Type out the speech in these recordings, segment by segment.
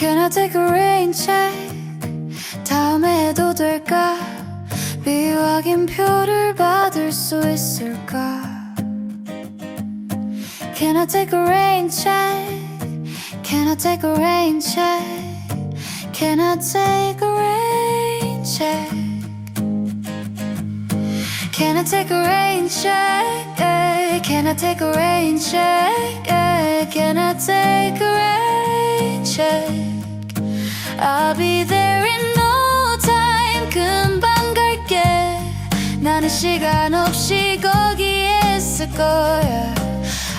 Can I take a rain check? 다음에 해도 될까? 비확인표를 받을 수 있을까? Can I take a rain check? Can I take a rain check? Can I take a rain check? Can I take a rain check? Eh, Can I take a rain check? Eh, Can I take a rain check? I'll be there in no time 금방 갈게 나는 시간 없이 거기에 있을 거야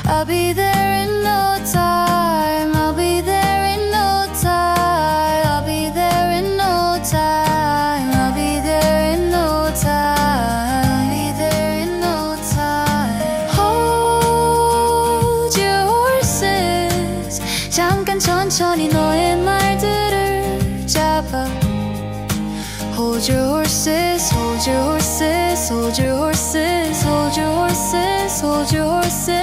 I'll be there in no time I'll be there in no time I'll be there in no time I'll be there in no time I'll be there in no time Hold your horses 잠깐 천천히 너의 Hold your horses, hold your horses, hold your horses, hold your horses, hold your horses.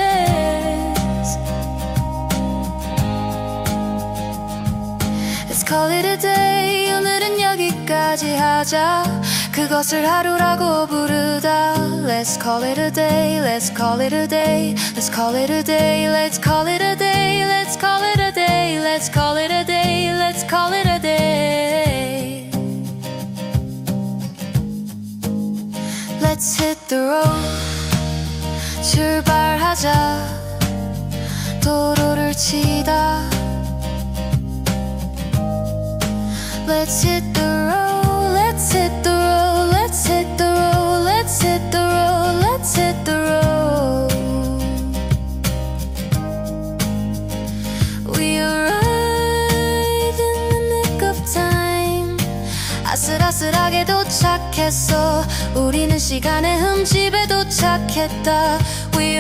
Let's call it a day. 오늘은 여기까지 하자. 그것을 하루라고 부르다. Let's call it a day. Let's call it a day. Let's call it a day. Let's call it a day. Let's call it a day. Let's call it a day. The road. 출발하자. 도로를 치다. Let's hit the road. 아슬아슬하게 도착했어. 우리는 시간의 흠집에 도착했다. We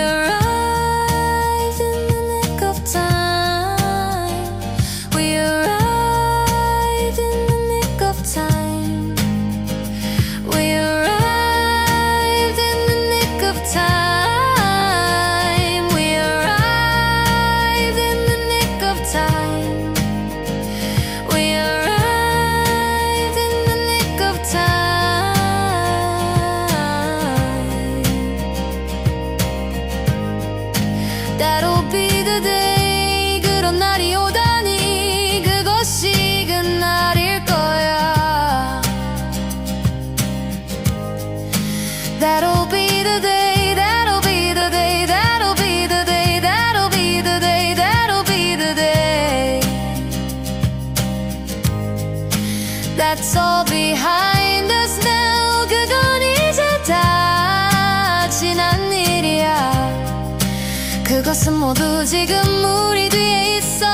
That'll be the day. 그런 날이 오다니 그것이 그날일 거야. That'll be the day. That'll be the day. That'll be the day. That'll be the day. That'll be the day. That's all behind 그것은 모두 지금 우리 뒤에 있어.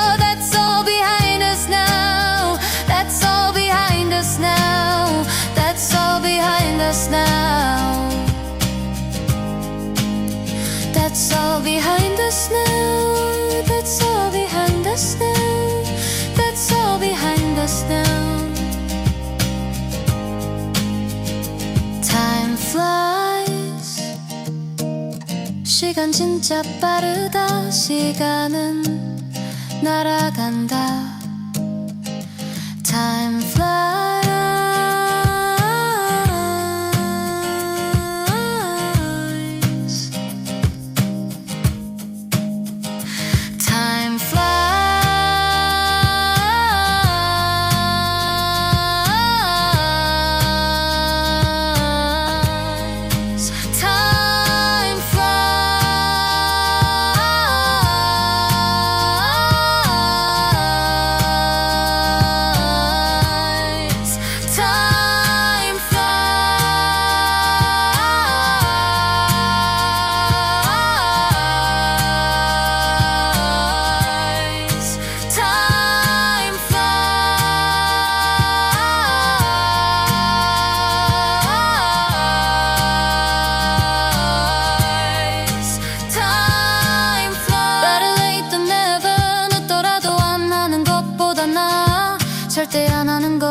시간 진짜 빠르다. 시간은 날아간다. Time flies. 변하는 거